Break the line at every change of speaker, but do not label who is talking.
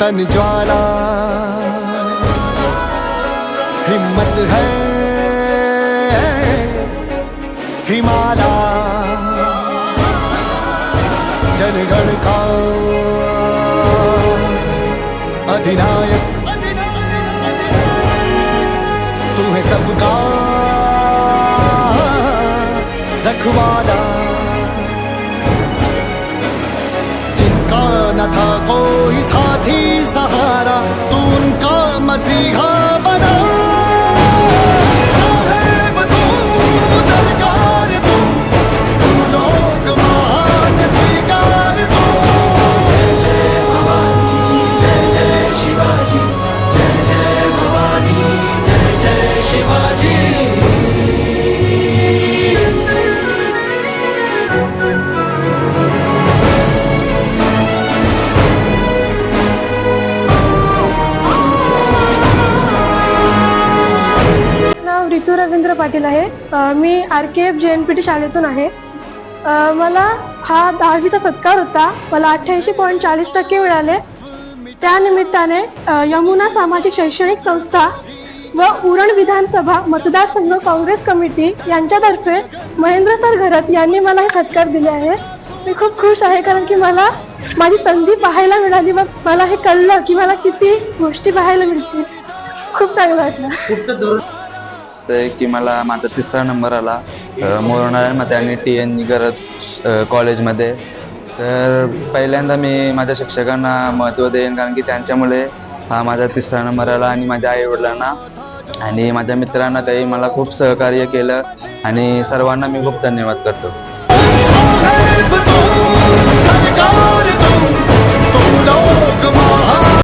तन ज्वाला। हिम्मत है हिमाला। जनगण का अधिनायक। तू है सबका। रखवाला। मसीहा
नाव रवींद्र पाटील आहे मी R K F J N P T शाळेतून आहे. मला हा दहावीचा सत्कार होता. मला अठ्ठ्याऐंशी पॉईंट चाळीस टक्के मिळाले. त्यानिमित्ताने यमुना सामाजिक शैक्षणिक संस्था व उरण विधानसभा मतदारसंघ काँग्रेस कमिटी यांच्यातर्फे महेंद्र सर घरत यांनी मला हे सत्कार दिले आहे. मी खूप खुश आहे कारण की मला माझी संधी पाहायला मिळाली व मला हे कळलं की मला किती गोष्टी पाहायला मिळतील. खूप चांगलं वाटलं.
तर की मला माझा तिसरा नंबर आला. मोरणाळ्यामध्ये आणि टी एन गरज कॉलेजमध्ये तर पहिल्यांदा मी माझ्या शिक्षकांना महत्त्व देईन कारण की त्यांच्यामुळे हा माझा तिसरा नंबर आला आणि माझ्या आईवडिलांना आणि माझ्या मित्रांना त्याही मला खूप सहकार्य केलं आणि सर्वांना मी खूप धन्यवाद करतो.